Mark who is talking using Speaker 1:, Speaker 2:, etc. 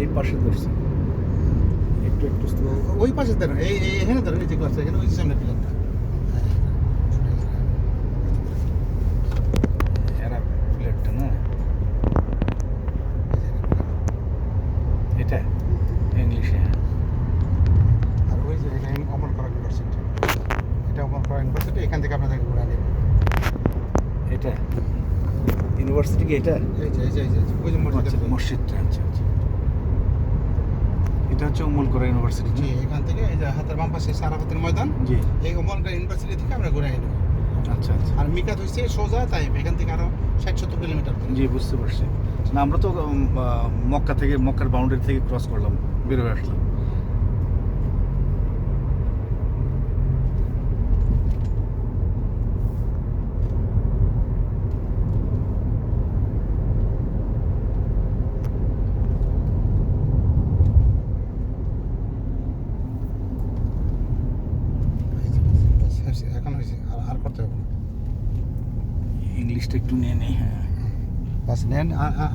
Speaker 1: এই পাশে ধরছি। একটু একটু
Speaker 2: ওই পাশে ধরেন এই এখানে ধরেন এই ক্লাস এখানে ওই সামনে পিলারটা
Speaker 1: না? এটা? ইংলিশে হ্যাঁ।
Speaker 2: আর ওই যে এটা অমর করা ইউনিভার্সিটি এটা অমর করা ইউনিভার্সিটি এখান থেকে ঘুরে
Speaker 1: এটা? ইউনিভার্সিটি কি এটা?
Speaker 2: এই যে এই যে এই যে ওই যে মসজিদ
Speaker 1: মসজিদটা আচ্ছা আচ্ছা। এটা হচ্ছে উমলকরা ইউনিভার্সিটি।
Speaker 2: জি এখান থেকে এই যে হাতের বাম পাশে সারাপতির ময়দান
Speaker 1: জি।
Speaker 2: এই উমলকরা ইউনিভার্সিটি থেকে আমরা ঘুরে নেব
Speaker 1: আচ্ছা আচ্ছা।
Speaker 2: আর মিকাত হচ্ছে সোজা তাই এখান থেকে আরও ষাট সত্তর কিলোমিটার।
Speaker 1: জি বুঝতে পারছি। না আমরা তো মক্কা থেকে মক্কার বাউন্ডারি থেকে ক্রস করলাম বের হয়ে আসলাম
Speaker 2: এই যে, বাস, হয়েছে, এখন হয়েছে আর আর করতে হবে না।
Speaker 1: ইংলিশটা একটু নিয়ে নেই হ্যাঁ
Speaker 2: বাস নেন আর আর-